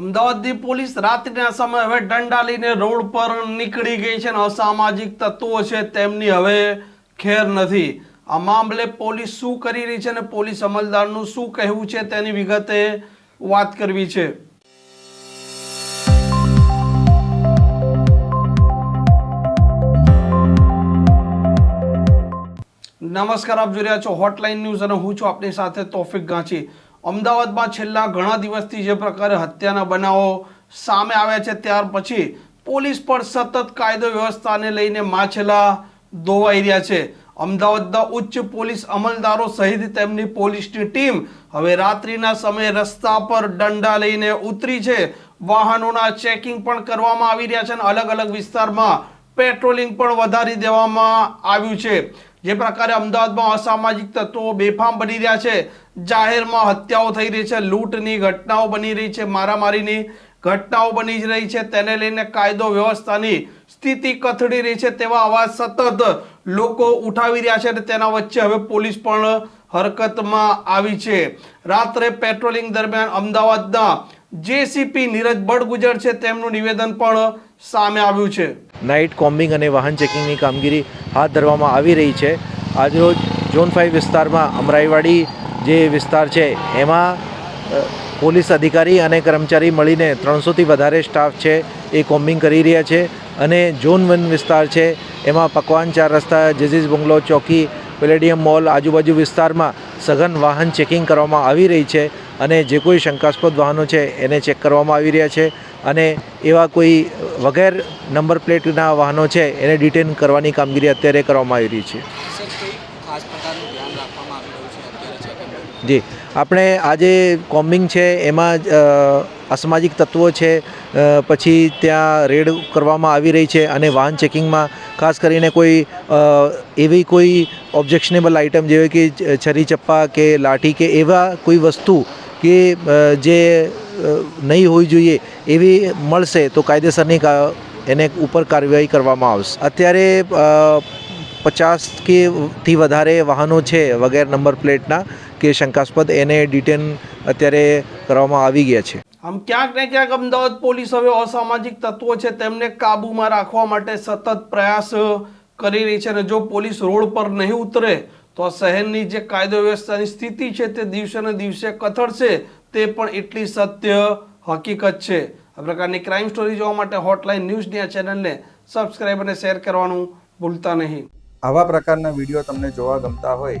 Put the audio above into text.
અમદાવાદની પોલીસ રાત્રિના સમયે હવે દંડા લઈને રોડ પર નીકળી ગઈ છે અને અસામાજિક તત્વો છે તેમની હવે ખેર નથી. આ મામલે પોલીસ શું કરી રહી છે અને પોલીસ અમલદારનું શું કહેવું છે તેની વિગતે વાત કરવી છે. નમસ્કાર, આપ જોઈ રહ્યા છો હોટલાઇન ન્યૂઝ અને હું છું આપની સાથે તોફિક ગાંચી. અમદાવાદમાં છેલ્લા ઘણા દિવસથી જે પ્રકારે હત્યાના બનાવો સામે આવ્યા છે, ત્યાર પછી પોલીસ પણ સતત કાયદો વ્યવસ્થાને લઈને માછલા ધોવાઈ રહ્યા છે. અમદાવાદના ઉચ્ચ પોલીસ અમલદારો સહિત તેમની પોલીસની ટીમ હવે રાત્રિના સમયે રસ્તા પર દંડા લઈને ઉતરી છે. વાહનોના ચેકિંગ પણ કરવામાં આવી રહ્યા છે અને અલગ અલગ વિસ્તારમાં પેટ્રોલિંગ પણ વધારી દેવામાં આવ્યું છે. જે પ્રકારે અમદાવાદમાં અસામાજિક તત્વો બેફામ બની રહ્યા છે. જાહેરમાં હત્યાઓ થઈ રહી છે, લૂંટની ઘટનાઓ બની રહી છે, મારામારીની ઘટનાઓ બની જ રહી છે. તેને લઈને કાયદો વ્યવસ્થાની સ્થિતિ કથળી રહી છે તેવા અવાજ સતત લોકો ઉઠાવી રહ્યા છે અને તેના વચ્ચે હવે પોલીસ પણ હરકતમાં આવી છે. રાત્રે પેટ્રોલિંગ દરમિયાન અમદાવાદના જેસીપી નીરજ બડગુજર છે. તેમનું નિવેદન પણ સામે આવ્યું છે. નાઇટ કોમ્બિંગ અને વાહન ચેકિંગની કામગીરી હાથ ધરવામાં આવી રહી છે. આજરોજ ઝોન ફાઇવ વિસ્તારમાં અમરાઈવાડી જે વિસ્તાર છે, એમાં પોલીસ અધિકારી અને કર્મચારી મળીને ત્રણસોથી વધારે સ્ટાફ છે, એ કોમ્બિંગ કરી રહ્યા છે. અને ઝોન વન વિસ્તાર છે, એમાં પકવાન ચાર રસ્તા, જેઝીઝ બંગલો, ચોકી, પેલેડિયમ મોલ આજુબાજુ વિસ્તારમાં સઘન વાહન ચેકિંગ કરવામાં આવી રહી છે અને જે કોઈ શંકાસ્પદ વાહનો છે એને ચેક કરવામાં આવી રહ્યા છે અને એવા કોઈ વગેર નંબર પ્લેટના વાહનો છે એને ડિટેન કરવાની કામગીરી અત્યારે કરવામાં આવી રહી છે. જી. આપણે આજે કોમ્બિંગ છે, એમાં અસામાજિક તત્વો છે પછી ત્યાં રેડ કરવામાં આવી રહી છે અને વાહન ચેકિંગમાં ખાસ કરીને કોઈ એવી કોઈ ઓબ્જેક્શનેબલ આઇટમ જેવી કે છરી ચપ્પા કે લાઠી કે એવા કોઈ વસ્તુ કે જે નહીં હોવી જોઈએ એવી મળશે તો કાયદેસરની એને ઉપર કાર્યવાહી કરવામાં આવશે. અત્યારે પચાસ કે થી વધારે વાહનો છે વગેરે નંબર પ્લેટના કે શંકાસ્પદ એને ડિટેન અત્યારે કરવામાં આવી ગયા છે. આમ ક્યાંક ને ક્યાંક અમદાવાદ પોલીસ હવે અસામાજિક તત્વો છે તેમને કાબૂમાં રાખવા માટે સતત પ્રયાસ કરી રહી છે અને જો પોલીસ રોડ પર નહીં ઉતરે તો આ શહેરની જે કાયદો વ્યવસ્થાની સ્થિતિ છે તે દિવસે ને દિવસે કથળશે તે પણ એટલી સત્ય હકીકત છે. આ પ્રકારની ક્રાઇમ સ્ટોરી જોવા માટે હોટલાઇન ન્યૂઝની આ ચેનલને સબસ્ક્રાઇબ અને શેર કરવાનું ભૂલતા નહીં. આવા પ્રકારના વીડિયો તમને જોવા ગમતા હોય